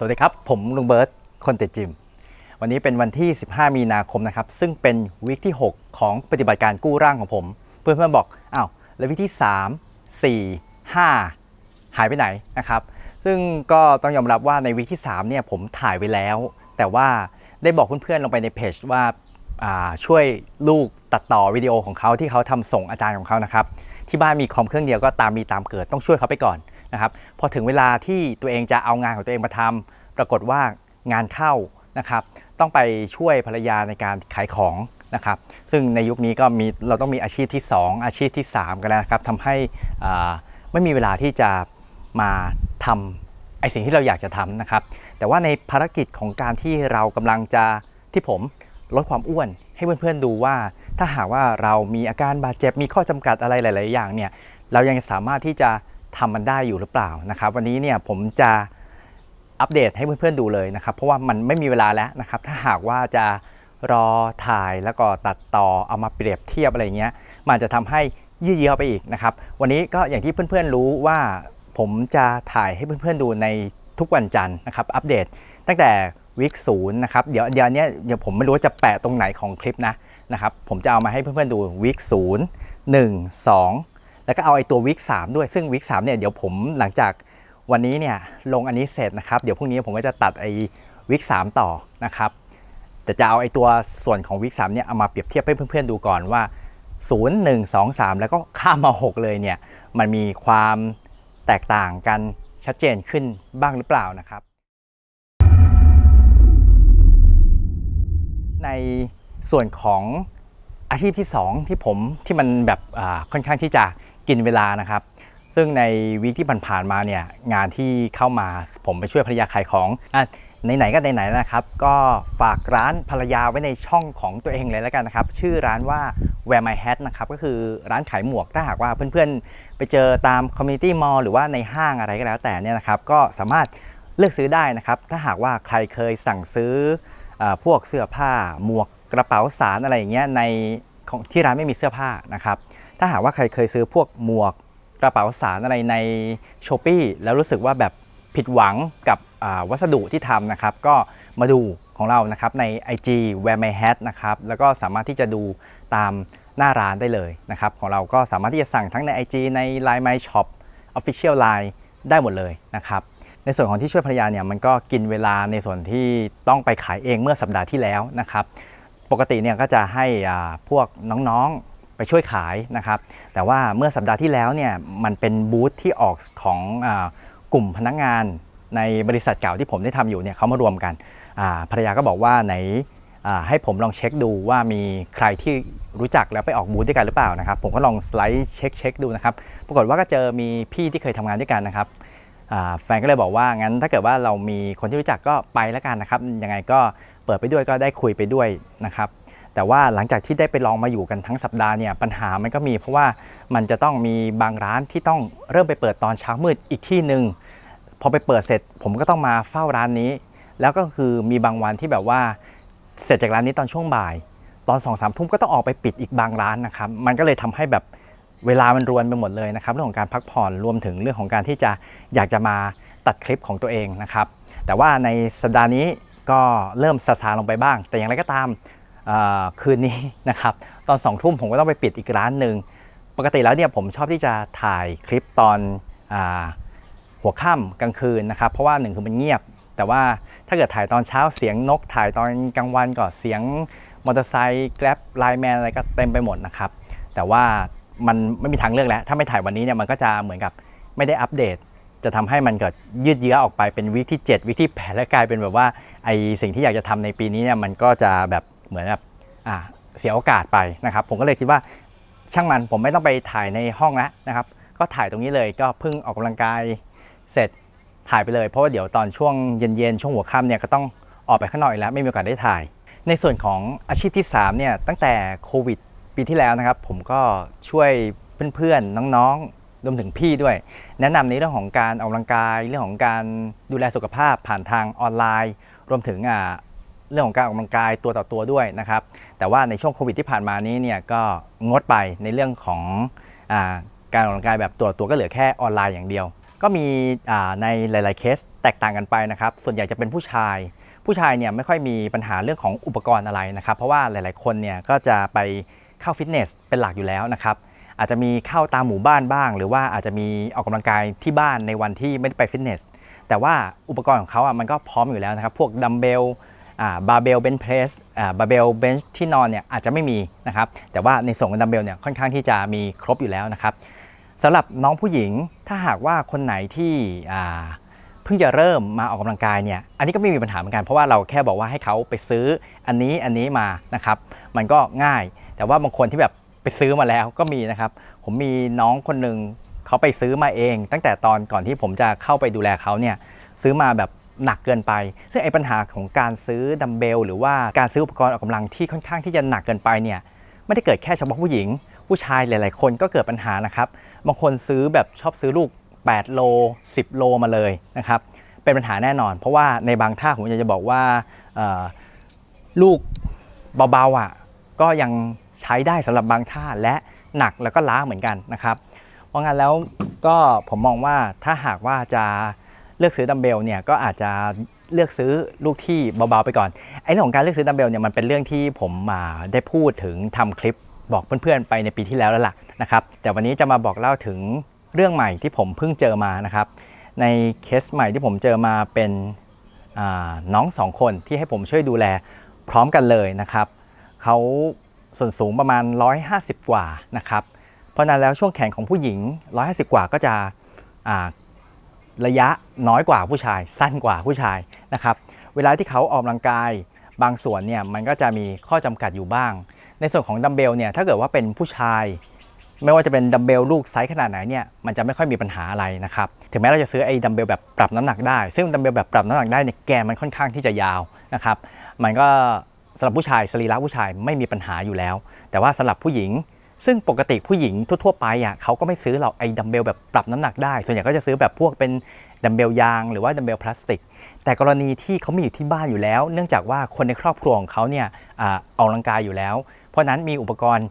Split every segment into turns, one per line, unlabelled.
สวัสดีครับ ผมลุงเบิร์ตคนติดจิม วันนี้เป็นวันที่ 15 มีนาคมนะครับ ซึ่งเป็นวีคที่ 6 ของปฏิบัติการกู้ร่างของผม เพื่อนๆบอกอ้าวแล้ววีคที่ 3 4 5 หายไปไหนนะครับ ซึ่งก็ต้องยอมรับว่าในวีคที่3เนี่ยผมถ่ายไว้แล้ว แต่ว่าได้บอกเพื่อนๆลงไปในเพจว่าอ่าช่วยลูกตัดต่อวิดีโอของเขาที่เขาทำส่งอาจารย์ของเขานะครับที่บ้านมีคอมเครื่องเดียวก็ตามมีตามเกิดต้องช่วยเขาไปก่อน นะครับพอถึงเวลาที่ตัวเองจะเอางานของตัวเองมาทำปรากฏว่างานเข้านะครับ ต้องไปช่วยภรรยาในการขายของนะครับ ซึ่งในยุคนี้ก็มีเราต้องมีอาชีพที่ 2 อาชีพที่ 3 กันแล้วนะครับทำให้ไม่มีเวลาที่จะมาทำไอสิ่งที่เราอยากจะทำนะครับ แต่ว่าในภารกิจของการที่เรากำลังจะที่ผมลดความอ้วนให้เพื่อนๆดูว่า ถ้าหากว่าเรามีอาการบาดเจ็บมีข้อจำกัดอะไรหลาย ๆ อย่างเนี่ยเรายังสามารถที่จะ ทำมันได้อยู่หรือเปล่านะครับ วันนี้เนี่ยผมจะอัปเดตให้เพื่อนๆดูเลยนะครับ เพราะว่ามันไม่มีเวลาแล้วนะครับ ถ้าหากว่าจะรอถ่ายแล้วก็ตัดต่อเอามาเปรียบเทียบอะไรเงี้ย มันจะทำให้ยืดเยื้อไปอีกนะครับ วันนี้ก็อย่างที่เพื่อนๆรู้ว่าผมจะถ่ายให้เพื่อนๆดูในทุกวันจันทร์นะครับ อัปเดตตั้งแต่วิกศูนย์นะครับ เดี๋ยวเดี๋ยวนี้เดี๋ยวผมไม่รู้ว่าจะแปะตรงไหนของคลิปนะนะครับ ผมจะเอามาให้เพื่อนๆดูวิกศูนย์หนึ่งสอง แล้วก็เอาไอ้ตัววิกสามด้วยซึ่งวิกสามเนี่ยเดี๋ยวผมหลังจากวันนี้เนี่ยลงอันนี้เสร็จนะครับเดี๋ยวพรุ่งนี้ผมก็จะตัดไอ้วิกสามต่อนะครับแต่จะเอาไอ้ตัวส่วนของวิกสามเนี่ยเอามาเปรียบเทียบให้เพื่อนๆดูก่อนว่า 0 1 2 3 แล้วก็ข้ามมา 6 เลยเนี่ยมันมีความแตกต่างกันชัดเจนขึ้นบ้างหรือเปล่านะครับ ในส่วนของอาชีพที่ 2 ที่ผมที่มันแบบค่อนข้างที่จะ กินเวลานะครับ ซึ่งในวีคที่ผ่านๆมาเนี่ยงานที่เข้ามาผมไปช่วยภรรยาขายของอะไหนๆก็ไหนๆนะครับ ก็ฝากร้านภรรยาไว้ในช่องของตัวเองเลยแล้วกันนะครับ ชื่อร้านว่า Wear My Hat นะครับ ก็คือร้านขายหมวกถ้าหากว่าเพื่อนๆ ไปเจอตาม Community Mall หรือว่าในห้างอะไรก็แล้วแต่เนี่ยนะครับ ก็สามารถเลือกซื้อได้นะครับ ถ้าหากว่าใครเคยสั่งซื้ออพวกเสื้อผ้าหมวกกระเป๋าสารอะไรอย่างเงี้ยในที่ร้านไม่มีเสื้อผ้านะครับ ถ้าหากว่าใครเคยซื้อพวกหมวกกระเป๋าสารอะไรใน s h อ p e e แล้วรู้สึกว่าแบบผิดหวังกับวัสดุที่ทำนะครับ ก็มาดูของเรานะครับใน IG Wear My Hat นะครับแล้วก็สามารถที่จะดูตามหน้าร้านได้เลยนะครับ ของเราก็สามารถที่จะสั่งทั้งใน IG ใน Line My Shop Official Line ได้หมดเลยนะครับในส่วนของที่ช่วยภรรยาเนี่ยมันก็กินเวลาในส่วนที่ต้องไปขายเองเมื่อสัปดาห์ที่แล้วนะครับ ปกติเนี่ยก็จะให้พวกน้องๆ ไปช่วยขายนะครับแต่ว่าเมื่อสัปดาห์ที่แล้วเนี่ยมันเป็นบูธที่ออกของอกลุ่มพนักงานในบริษัทเก่าที่ผมได้ทำอยู่เนี่ยเขามารวมกันภรรยาก็บอกว่าไหนให้ผมลองเช็คดูว่ามีใครที่รู้จักแล้วไปออกบูธด้วยกันหรือเปล่านะครับ ผมก็ลองสไลด์เช็คเช็คดูนะครับปรากฏว่าก็เจอมีพี่ที่เคยทำงานด้วยกันนะครับแฟนก็เลยบอกว่างั้นถ้าเกิดว่าเรามีคนที่รู้จักก็ไปแล้วกันนะครับยังไงก็เปิดไปด้วยก็ได้คุยไปด้วยนะครับ แต่ว่าหลังจากที่ได้ไปลองมาอยู่กันทั้งสัปดาห์เนี่ยปัญหามันก็มี เพราะว่ามันจะต้องมีบางร้านที่ต้องเริ่มไปเปิดตอนเช้ามืดอีกที่หนึ่งพอไปเปิดเสร็จผมก็ต้องมาเฝ้าร้านนี้ แล้วก็คือมีบางวันที่แบบว่าเสร็จจากร้านนี้ตอนช่วงบ่าย ตอนสองสามทุ่มก็ต้องออกไปปิดอีกบางร้านนะครับมันก็เลยทำให้แบบเวลามันรวนไปหมดเลยนะครับเรื่องของการพักผ่อนรวมถึงเรื่องของการที่จะอยากจะมาตัดคลิปของตัวเองนะครับแต่ว่าในสัปดาห์นี้ก็เริ่มซาซาลงไปบ้าง แต่อย่างไรก็ตาม คืนนี้นะครับตอนสองทุ่มผมก็ต้องไปปิดอีกร้านหนึ่งปกติแล้วเนี่ยผมชอบที่จะถ่ายคลิปตอนอหัวค่ำกลางคืนนะครับเพราะว่าหนึ่งคือมันเงียบ แต่ว่าถ้าเกิดถ่ายตอนเช้าเสียงนก ถ่ายตอนกลางวันก็เสียงมอเตอร์ไซค์แกร็บไลแมนอะไรก็เต็มไปหมดนะครับแต่ว่ามันไม่มีทางเลือกแล้ว ถ้าไม่ถ่ายวันนี้เนี่ยมันก็จะเหมือนกับไม่ได้อัปเดต จะทำให้มันเกิดยืดเยื้อออกไปเป็นวิกที่ 7 วิกที่8และกลายเป็นแบบว่าไอสิ่งที่อยากจะทำในปีนี้เนี่ยมันก็จะแบบ เหมือนแบบอ่าเสียโอกาสไปนะครับ ผมก็เลยคิดว่าช่างมันผมไม่ต้องไปถ่ายในห้องแล้วนะครับ ก็ถ่ายตรงนี้เลยก็เพิ่งออกกำลังกายเสร็จถ่ายไปเลยเพราะว่าเดี๋ยวตอนช่วงเย็นๆช่วงหัวค่ำเนี่ยก็ต้องออกไปข้างนอกอีกแล้วไม่มีโอกาสได้ถ่าย ในส่วนของอาชีพที่3เนี่ยตั้งแต่โควิดปีที่แล้วนะครับ ผมก็ช่วยเพื่อนๆน้องๆรวมถึงพี่ด้วย แนะนำในเรื่องของการออกกำลังกายเรื่องของการดูแลสุขภาพผ่านทางออนไลน์ รวมถึงอ่า เรื่องของการออกกำลังกายตัวต่อตัวด้วยนะครับ แต่ว่าในช่วงโควิดที่ผ่านมานี้เนี่ยก็งดไปในเรื่องของอการออกกำลังกายแบบตัวตัวก็เหลือแค่ออนไลน์อย่างเดียว ก็มีในหลาย ๆ เคสแตกต่างกันไปนะครับ ส่วนใหญ่จะเป็นผู้ชาย ผู้ชายเนี่ยไม่ค่อยมีปัญหาเรื่องของอุปกรณ์อะไรนะครับ เพราะว่าหลาย ๆ คนเนี่ยก็จะไปเข้าฟิตเนสเป็นหลักอยู่แล้วนะครับอาจจะมีเข้าตามหมู่บ้านบ้าง หรือว่าอาจจะมีออกกำลังกายที่บ้านในวันที่ไม่ได้ไปฟิตเนสแต่ว่าอุปกรณ์ของเขาอะมันก็พร้อมอยู่แล้วนะครับ พวกดัมเบล บาร์เบลเบนเพรสบาร์เบลเบนที่นอนเนี่ยอาจจะไม่มีนะครับแต่ว่าในส่วนของดัมเบลเนี่ยค่อนข้างที่จะมีครบอยู่แล้วนะครับสำหรับน้องผู้หญิงถ้าหากว่าคนไหนที่เพิ่งจะเริ่มมาออกกำลังกายเนี่ยอันนี้ก็ไม่มีปัญหาเหมือนกันเพราะว่าเราแค่บอกว่าให้เขาไปซื้ออันนี้อันนี้มานะครับมันก็ง่าย แต่ว่าบางคนที่แบบไปซื้อมาแล้วก็มีนะครับ ผมมีน้องคนหนึ่งเขาไปซื้อมาเอง ตั้งแต่ตอนก่อนที่ผมจะเข้าไปดูแลเขาเนี่ยซื้อมาแบบ หนักเกินไป ซึ่งไอ้ปัญหาของการซื้อดัมเบลหรือว่าการซื้ออุปกรณ์ออกกำลังที่ค่อนข้างที่จะหนักเกินไปเนี่ยไม่ได้เกิดแค่เฉพาะผู้หญิง ผู้ชายหลาย ๆ คนก็เกิดปัญหานะครับบางคนซื้อแบบชอบซื้อลูก 8 โล 10 โลมาเลยนะครับเป็นปัญหาแน่นอน เพราะว่าในบางท่าผมอยากจะบอกว่าลูกเบาๆอะก็ยังใช้ได้สำหรับบางท่าและหนักแล้วก็ล้าเหมือนกันนะครับ เพราะงั้นแล้วก็ผมมองว่าถ้าหากว่าจะ เลือกซื้อดัมเบลเนี่ยก็อาจจะเลือกซื้อลูกที่เบาๆไปก่อนไอ้เรื่องของการเลือกซื้อดัมเบลเนี่ยมันเป็นเรื่องที่ผมมาได้พูดถึงทำคลิปบอกเพื่อนๆไปในปีที่แล้วแล้วล่ะนะครับแต่วันนี้จะมาบอกเล่าถึงเรื่องใหม่ที่ผมเพิ่งเจอมานะครับในเคสใหม่ที่ผมเจอมาเป็นน้องสองคนที่ให้ผมช่วยดูแลพร้อมกันเลยนะครับเขาส่วนสูงประมาณ 150 กว่านะครับเพราะนั้นแล้วช่วงแขนของผู้หญิง 150 กว่าก็จะ ระยะน้อยกว่าผู้ชาย สั้นกว่าผู้ชายนะครับเวลาที่เขาออกกำลังกายบางส่วนเนี่ยมันก็จะมีข้อจำกัดอยู่บ้าง ในส่วนของดัมเบลเนี่ยถ้าเกิดว่าเป็นผู้ชาย ไม่ว่าจะเป็นดัมเบลลูกไซส์ขนาดไหนเนี่ยมันจะไม่ค่อยมีปัญหาอะไรนะครับถึงแม้เราจะซื้อไอ้ดัมเบลแบบปรับน้ำหนักได้ ซึ่งดัมเบลแบบปรับน้ำหนักได้เนี่ยแกนมันค่อนข้างที่จะยาวนะครับมันก็สำหรับผู้ชายสรีระผู้ชายไม่มีปัญหาอยู่แล้ว แต่ว่าสำหรับผู้หญิง ซึ่งปกติผู้หญิงทั่วๆไปอะเขาก็ไม่ซื้อหรอกไอ้ดัมเบลแบบปรับน้ำหนักได้ ส่วนใหญ่ก็จะซื้อแบบพวกเป็นดัมเบลยางหรือว่าดัมเบลพลาสติก แต่กรณีที่เขามีอยู่ที่บ้านอยู่แล้ว เนื่องจากว่าคนในครอบครัวของเขาเนี่ยอาอกกำลังกายอยู่แล้ว เพราะนั้นมีอุปกรณ์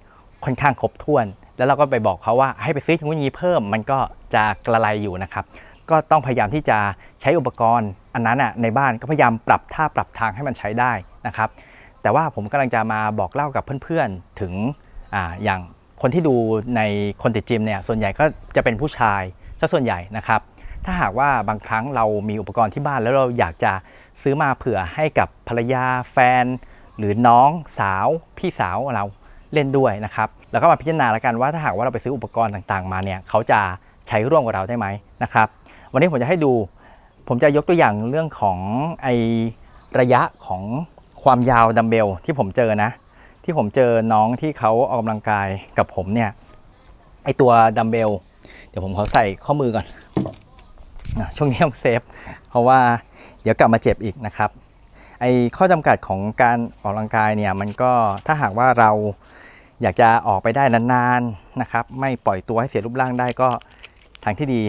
ค่อนข้างครบถ้วน แล้วเราก็ไปบอกเขาว่าให้ไปซื้ออย่างนี้เพิ่ม มันก็จะกระไรอยู่นะครับ ก็ต้องพยายามที่จะใช้อุปกรณ์อันนั้นอะในบ้านก็พยายามปรับท่าปรับทางให้มันใช้ได้นะครับ แต่ว่าผมกำลังจะมาบอกเล่ากับเพื่อนๆถึงออย่าง คนที่ดูในคนติดจิมเนี่ยส่วนใหญ่ก็จะเป็นผู้ชายซะส่วนใหญ่นะครับ ถ้าหากว่าบางครั้งเรามีอุปกรณ์ที่บ้านแล้วเราอยากจะซื้อมาเผื่อให้กับภรรยาแฟน หรือน้องสาวพี่สาวเราเล่นด้วยนะครับแล้วก็มาพิจารณาแล้วกันว่าถ้าหากว่าเราไปซื้ออุปกรณ์ต่างๆ มาเนี่ยเขาจะใช้ร่วมกับเราได้ไหมนะครับ วันนี้ผมจะให้ดู ผมจะยกตัวอย่างเรื่องของไอระยะของความยาวดัมเบลที่ผมเจอนะ ที่ผมเจอน้องที่เขาออกกำลังกายกับผมเนี่ยไอตัวดัมเบลเดี๋ยวผมขอใส่ข้อมือก่อนนะช่วงนี้ต้องเซฟ เพราะว่าเดี๋ยวกลับมาเจ็บอีกนะครับ ไอข้อจำกัดของการออกกำลังกายเนี่ยมันก็ถ้าหากว่าเราอยากจะออกไปได้นานๆนะครับ ไม่ปล่อยตัวให้เสียรูปร่างได้ก็ทางที่ดี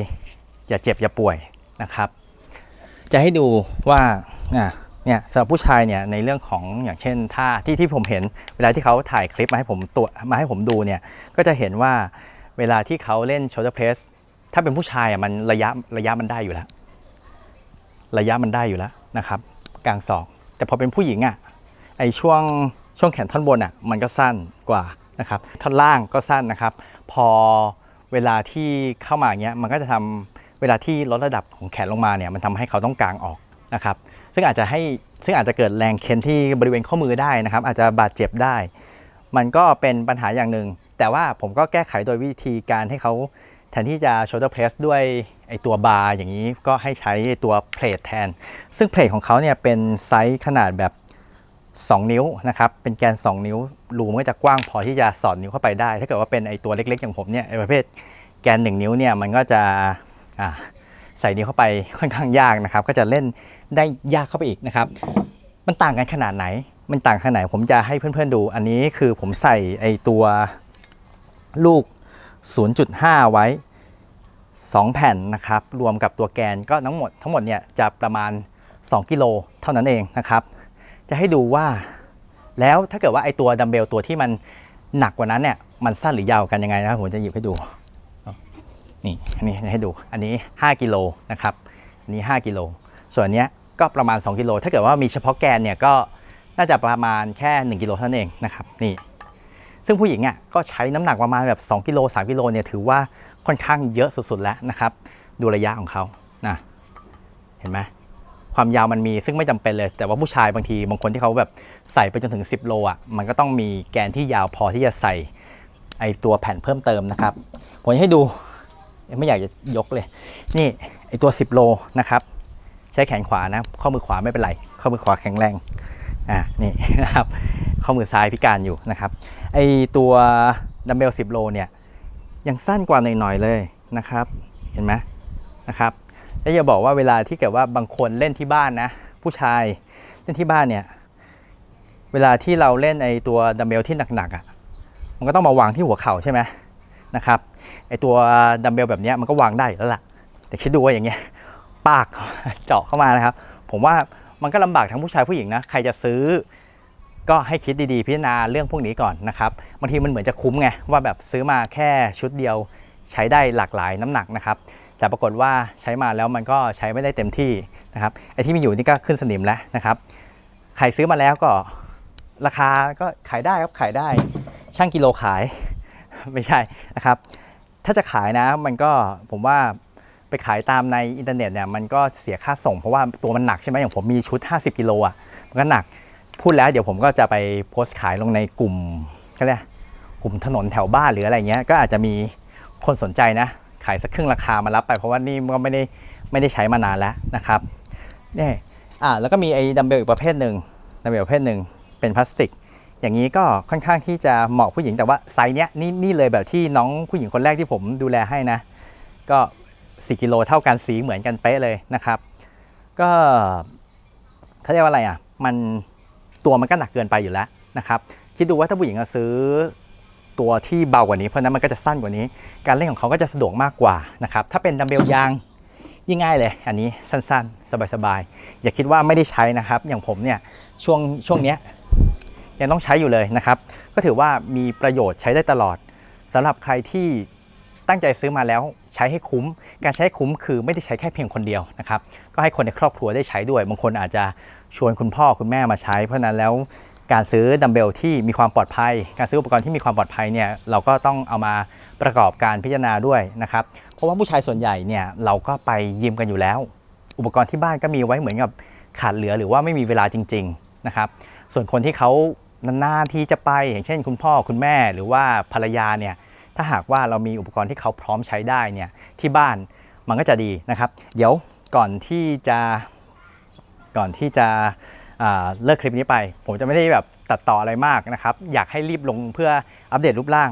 อย่าเจ็บอย่าป่วยนะครับ จะให้ดูว่าอะ เนี่ยสำหรับผู้ชายเนี่ยในเรื่องของอย่างเช่นท่าที่ที่ผมเห็น เวลาที่เขาถ่ายคลิปมาให้ผมตัวมาให้ผมดูเนี่ยก็จะเห็นว่าเวลาที่เขาเล่น shoulder press ถ้าเป็นผู้ชายอะมันระยะระยะมันได้อยู่แล้ว ระยะมันได้อยู่แล้วนะครับกลางศอก แต่พอเป็นผู้หญิงอะไอช่วงช่วงแขนท่อนบนอะมันก็สั้นกว่านะครับท่อนล่างก็สั้นนะครับ พอเวลาที่เข้ามาเงี้ยมันก็จะทำเวลาที่ลดระดับของแขนลงมาเนี่ยมันทำให้เขาต้องกางออกนะครับซึ่งอาจจะให้ซึ่งอาจจะเกิดแรงเค้นที่บริเวณข้อมือได้นะครับ อาจจะบาดเจ็บได้ มันก็เป็นปัญหาอย่างหนึ่ง แต่ว่าผมก็แก้ไขโดยวิธีการให้เขาแทนที่จะ shoulder press ด้วยไอตัวบาร์อย่างนี้ก็ให้ใช้ตัวเพลทแทน ซึ่งเพลทของเขาเนี่ยเป็นไซส์ขนาดแบบ 2 นิ้วนะครับ เป็นแกน 2 นิ้ว รูมันก็จะกว้างพอที่จะสอดนิ้วเข้าไปได้ ถ้าเกิดว่าเป็นไอตัวเล็กๆ อย่างผมเนี่ยไอประเภทแกน 1 นิ้วเนี่ยมันก็จะอ่า ใส่นิ้วเข้าไปค่อนข้างยากนะครับ ก็จะเล่นได้ยากเข้าไปอีกนะครับ มันต่างกันขนาดไหน มันต่างขนาดไหน ผมจะให้เพื่อนๆดู อันนี้คือผมใส่ไอตัวลูก 0.5 ไว้ 2 แผ่นนะครับ รวมกับตัวแกนก็ทั้งหมดทั้งหมดเนี่ยจะประมาณ 2 กิโลเท่านั้นเองนะครับ จะให้ดูว่า แล้วถ้าเกิดว่าไอตัวดัมเบลตัวที่มันหนักกว่านั้นเนี่ยมันสั้นหรือยาวกันยังไงนะครับผมจะหยิบให้ดู นี่อันนี้ให้ดูอันนี้ 5 กิโลนะครับอันนี้ 5 กิโล ส่วนนเนี้ยก็ประมาณ 2 กิโล ถ้าเกิดว่ามีเฉพาะแกนเนี่ยก็น่าจะประมาณแค่ 1 กิโลเท่านั้นเองนะครับนี่ซึ่งผู้หญิงอะก็ใช้น้ำหนักประมาณแบบ 2 กิโล3กิโลเนี่ยถือว่าค่อนข้างเยอะสุดๆแล้วนะครับ ดูระยะของเขานะเห็นไหมความยาวมันมีซึ่งไม่จำเป็นเลย แต่ว่าผู้ชายบางทีบางคนที่เขาแบบใส่ไปจนถึง 10 โลอะมันก็ต้องมีแกนที่ยาวพอที่จะใส่ไอตัวแผ่นเพิ่มเติมนะครับ ผมให้ดู ไม่อยากจะยกเลย นี่ไอตัว 10 โลนะครับ ใช้แขนขวานะข้อมือขวาไม่เป็นไร ข้อมือขวาแข็งแรงอ่านี่นะครับข้อมือซ้ายพิการอยู่นะครับไอตัวดัมเบล 10 โลเนี่ยยังสั้นกว่าหน่อยๆเลยนะครับ เห็นไหมนะครับแล้วอย่าบอกว่าเวลาที่เกิดว่าบางคนเล่นที่บ้านนะ ผู้ชายเล่นที่บ้านเนี่ยเวลาที่เราเล่นไอตัวดัมเบลที่หนักๆอะมันก็ต้องมาวางที่หัวเข่าใช่ไหมนะครับ ไอตัวดัมเบลแบบนี้มันก็วางได้แล้วล่ะ แต่คิดดูว่าอย่างเงี้ยปากเจาะเข้ามานะครับ ผมว่ามันก็ลำบากทั้งผู้ชายผู้หญิงนะใครจะซื้อ ก็ให้คิดดีๆ พิจารณาเรื่องพวกนี้ก่อนนะครับบางทีมันเหมือนจะคุ้มไงว่าแบบซื้อมาแค่ชุดเดียว ใช้ได้หลากหลายน้ำหนักนะครับแต่ปรากฏว่าใช้มาแล้วมันก็ใช้ไม่ได้เต็มที่นะครับไอ้ที่มีอยู่นี่ก็ขึ้นสนิมแล้วนะครับใครซื้อมาแล้วก็ราคาก็ขายได้ครับขายได้ ช่างกิโลขายไม่ใช่นะครับ ถ้าจะขายนะมันก็ผมว่าไปขายตามในอินเทอร์เน็ตเนี่ยมันก็เสียค่าส่งเพราะว่าตัวมันหนักใช่ไหมอย่างผมมีชุด 50กิโลอะมันก็หนักพูดแล้วเดี๋ยวผมก็จะไปโพสต์ขายลงในกลุ่มเขาเรียกกลุ่มถนนแถวบ้านหรืออะไรเงี้ยก็อาจจะมีคนสนใจนะ ขายสักครึ่งราคามารับไปเพราะว่านี่ก็ไม่ได้ไม่ได้ใช้มานานแล้วนะครับนี่อ่าแล้วก็มีไอ้ดัมเบลอีกประเภทหนึ่งดัมเบลประเภทหนึ่งเป็นพลาสติก อย่างนี้ก็ค่อนข้างที่จะเหมาะผู้หญิงแต่ว่าไซส์เนี้ยนี่นี่เลยแบบที่น้องผู้หญิงคนแรกที่ผมดูแลให้นะ ก็ 4กิโลเท่ากันสีเหมือนกันเป๊ะเลยนะครับ ก็เขาเรียกว่าอะไรอะ มันตัวมันก็หนักเกินไปอยู่แล้วนะครับคิดดูว่าถ้าผู้หญิงซื้อตัวที่เบากว่านี้เพราะนั้นมันก็จะสั้นกว่านี้ การเล่นของเขาก็จะสะดวกมากกว่านะครับถ้าเป็นดัมเบลยางยิ่งง่ายเลย อันนี้สั้นๆ สบายๆ อย่าคิดว่าไม่ได้ใช้นะครับ อย่างผมเนี่ยช่วงช่วงเนี้ย ยังต้องใช้อยู่เลยนะครับ ก็ถือว่ามีประโยชน์ใช้ได้ตลอดสำหรับใครที่ตั้งใจซื้อมาแล้วใช้ให้คุ้ม การใช้คุ้มคือไม่ได้ใช้แค่เพียงคนเดียวนะครับ ก็ให้คนในครอบครัวได้ใช้ด้วย บางคนอาจจะชวนคุณพ่อคุณแม่มาใช้ เพราะนั้นแล้วการซื้อดัมเบลที่มีความปลอดภัย การซื้ออุปกรณ์ที่มีความปลอดภัยเนี่ยเราก็ต้องเอามาประกอบการพิจารณาด้วยนะครับ เพราะว่าผู้ชายส่วนใหญ่เนี่ยเราก็ไปยิมกันอยู่แล้ว อุปกรณ์ที่บ้านก็มีไว้เหมือนกับขาดเหลือหรือว่าไม่มีเวลาจริง ๆนะครับ ส่วนคนที่เขา นานๆที่จะไปอย่างเช่น คุณพ่อคุณแม่หรือว่าภรรยาเนี่ยถ้าหากว่าเรามีอุปกรณ์ที่เขาพร้อมใช้ได้เนี่ยที่บ้านมันก็จะดีนะครับ เดี๋ยวก่อนที่จะก่อนที่จะเลิกคลิปนี้ไป ผมจะไม่ได้แบบตัดต่ออะไรมากนะครับ อยากให้รีบลงเพื่ออัปเดตรูปร่าง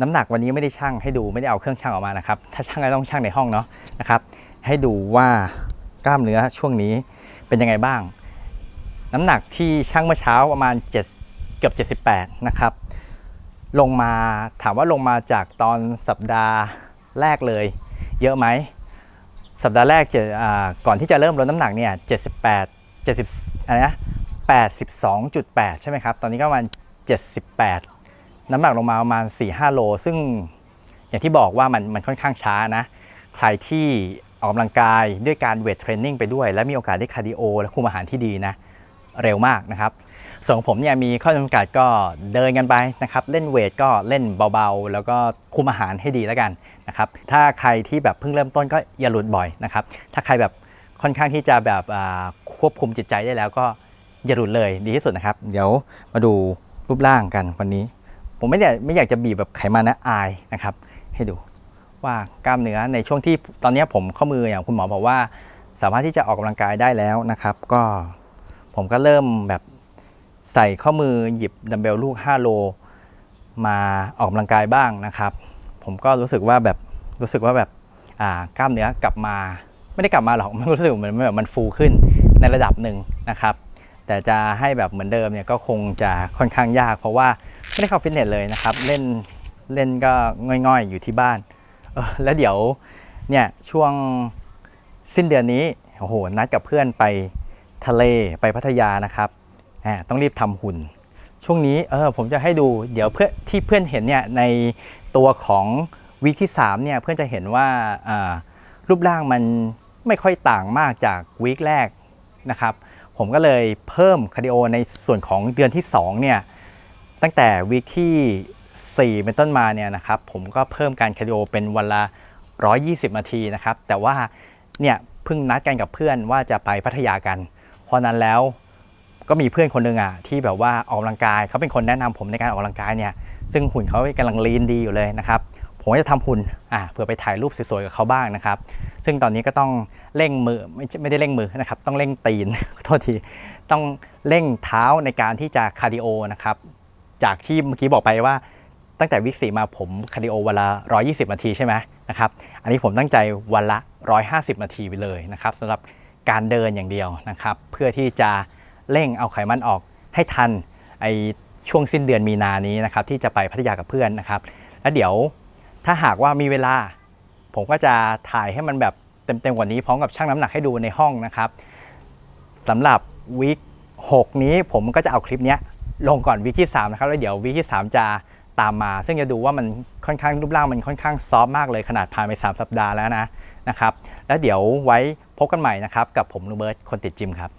น้ำหนักวันนี้ไม่ได้ชั่งให้ดูไม่ได้เอาเครื่องชั่งออกมานะครับ ถ้าชั่งก็ต้องชั่งในห้องเนาะนะครับ ให้ดูว่ากล้ามเนื้อช่วงนี้เป็นยังไงบ้าง น้ำหนักที่ชั่งเมื่อเช้าประมาณ7 เกือบ 78 นะครับ ลงมาถามว่าลงมาจากตอนสัปดาห์แรกเลย เยอะไหม สัปดาห์แรกจ็ดอ่าก่อนที่จะเริ่มลดน้ำหนักเนี่ย 78 70อะไรนะ82.8 ใช่ไหมครับ ตอนนี้ก็ประมาณ 78 น้ำหนักลงมาประมาณ 4-5 โล ซึ่งอย่างที่บอกว่ามันมันค่อนข้างช้านะ ใครที่ออกกำลังกายด้วยการเวทเทรนนิ่งไปด้วย และมีโอกาสได้คาร์ดิโอและคุมอาหารที่ดีนะ เร็วมากนะครับ ส่วนของผมเนี่ยมีข้อจำกัดก็เดินกันไปนะครับ เล่นเวทก็เล่นเบาๆ แล้วก็คุมอาหารให้ดีแล้วกันนะครับถ้าใครที่แบบเพิ่งเริ่มต้นก็อย่าหลุดบ่อยนะครับถ้าใครแบบค่อนข้างที่จะแบบควบคุมจิตใจได้แล้วก็อย่าหลุดเลยดีที่สุดนะครับ เดี๋ยวมาดูรูปร่างกันวันนี้ ผมไม่ได้ไม่อยากจะบีบแบบไขมันนะอายนะครับ ให้ดูว่ากล้ามเนื้อในช่วงที่ตอนนี้ผมข้อมืออย่างคุณหมอบอกว่า สามารถที่จะออกกำลังกายได้แล้วนะครับ ก็ผมก็เริ่มแบบ ใส่ข้อมือหยิบดัมเบลลูก 5 โล มาออกกำลังกายบ้างนะครับ ผมก็รู้สึกว่าแบบรู้สึกว่าแบบอ่ากล้ามเนื้อกลับมา ไม่ได้กลับมาหรอกมันรู้สึกเหมือนแบบมันฟูขึ้นในระดับหนึ่งนะครับ แต่จะให้แบบเหมือนเดิมเนี่ยก็คงจะค่อนข้างยาก เพราะว่าไม่ได้เข้าฟิตเนสเลยนะครับ เล่นเล่นก็ง่อยๆอยู่ที่บ้านเออแล้วเดี๋ยวเนี่ยช่วงสิ้นเดือนนี้โอ้โหนัดกับเพื่อนไปทะเลไปพัทยานะครับ อ่าต้องรีบทำหุ่น ช่วงนี้เออผมจะให้ดูเดี๋ยวเพื่อที่เพื่อนเห็นเนี่ยในตัวของวีคที่3เนี่ยเพื่อนจะเห็นว่าอ่ารูปร่างมันไม่ค่อยต่างมากจากวีคแรกนะครับผมก็เลยเพิ่มคาร์ดิโอในส่วนของเดือนที่2เนี่ยตั้งแต่วีคที่ 4 เป็นต้นมาเนี่ยนะครับผมก็เพิ่มการคาร์ดิโอเป็นวันละ 120 นาทีนะครับแต่ว่าเนี่ยเพิ่งนัดกันกับเพื่อนว่าจะไปพัทยากัน เพราะนั้นแล้ว ก็มีเพื่อนคนหนึ่งอะที่แบบว่าออกกำลังกายเขาเป็นคนแนะนำผมในการออกกำลังกายเนี่ยซึ่งหุ่นเขากำลังลีนดีอยู่เลยนะครับผมก็จะทำหุ่นอ่าเพื่อไปถ่ายรูปสวยๆกับเขาบ้างนะครับ ซึ่งตอนนี้ก็ต้องเร่งมือไม่ใช่ไม่ได้เร่งมือนะครับต้องเร่งตีนขอโทษทีต้องเร่งเท้าในการที่จะคาร์ดิโอนะครับจากที่เมื่อกี้บอกไปว่าตั้งแต่วิกสีมาผมคาร์ดิโอวันละ 120 นาทีใช่ไหมนะครับอันนี้ผมตั้งใจวันละ 150 นาทีไปเลยนะครับสำหรับการเดินอย่างเดียวนะครับ เพื่อที่จะ เร่งเอาไขมันออกให้ทันไอช่วงสิ้นเดือนมีนานี้นะครับที่จะไปพัทยากับเพื่อนนะครับ แล้วเดี๋ยวถ้าหากว่ามีเวลา ผมก็จะถ่ายให้มันแบบเต็มๆกว่านี้พร้อมกับชั่งน้ำหนักให้ดูในห้องนะครับสำหรับวีค6นี้ผมก็จะเอาคลิปนี้ลงก่อนวีคที่3นะครับแล้วเดี๋ยววีคที่ 3 จะตามมา ซึ่งจะดูว่ามันค่อนข้างรูปร่างมันค่อนข้างซอฟมากเลยขนาดผ่านไป 3 สัปดาห์แล้วนะนะครับ แล้วเดี๋ยวไว้พบกันใหม่นะครับ กับผมลูเบิร์ตคนติดจิมครับ